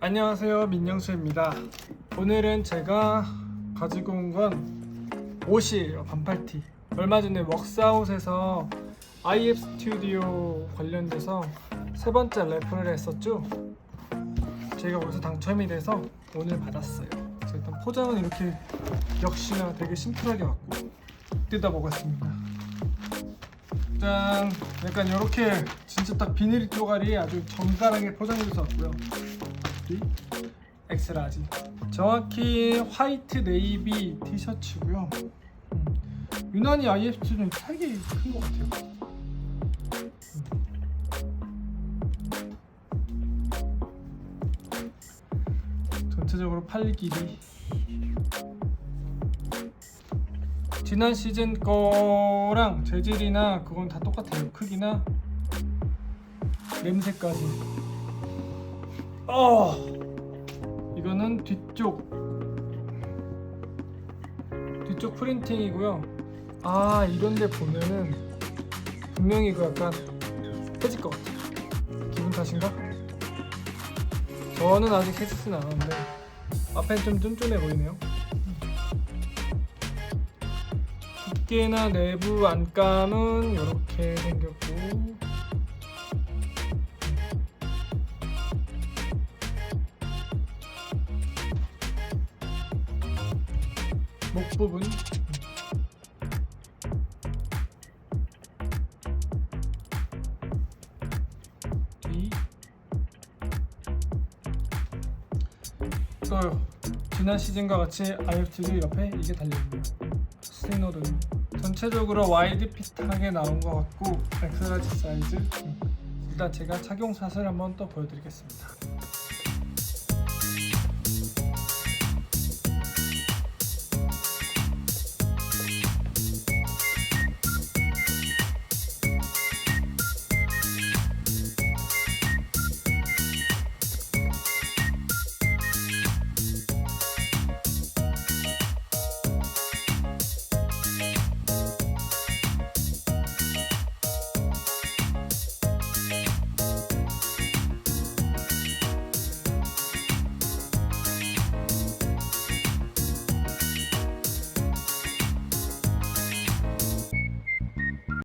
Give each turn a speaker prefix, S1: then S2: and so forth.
S1: 안녕하세요 민영수입니다. 오늘은 제가 가지고 온 건 옷이에요 반팔티. 얼마 전에 웍스아웃에서 IF 스튜디오 관련돼서 세 번째 래퍼를 했었죠. 제가 거기서 당첨이 돼서 오늘 받았어요. 일단 포장은 이렇게 역시나 되게 심플하게 왔고 뜯어보겠습니다. 짠! 약간 이렇게 진짜 딱 비닐 쪼가리 아주 정갈하게 포장돼서 왔고요 이 엑스라지 정확히 화이트 네이비 티셔츠고요. 음, 유난히 IF는 되게 큰 것 같아요. 음. 전체적으로 팔 길이. 지난 시즌 거랑 재질이나 그건 다 똑같아요. 크기나 냄새까지 어. 이거는 뒤쪽. 뒤쪽 프린팅이고요. 아 이런데 보면은 분명히 이거 약간 해질 것 같아요. 기분 탓인가? 저는 아직 해지진 않았는데 앞엔 좀 쫀쫀해 보이네요. 두께나 내부 안감은 이렇게 생겼고 목 부분. 뒤 이거요. 지난 시즌과 같이 IFTV 옆에 이게 달려있네요. 스테이너드. 전체적으로 와이드 핏하게 나온 것 같고 엑스라지 사이즈. 음. 일단 제가 착용샷을 한번 또 보여드리겠습니다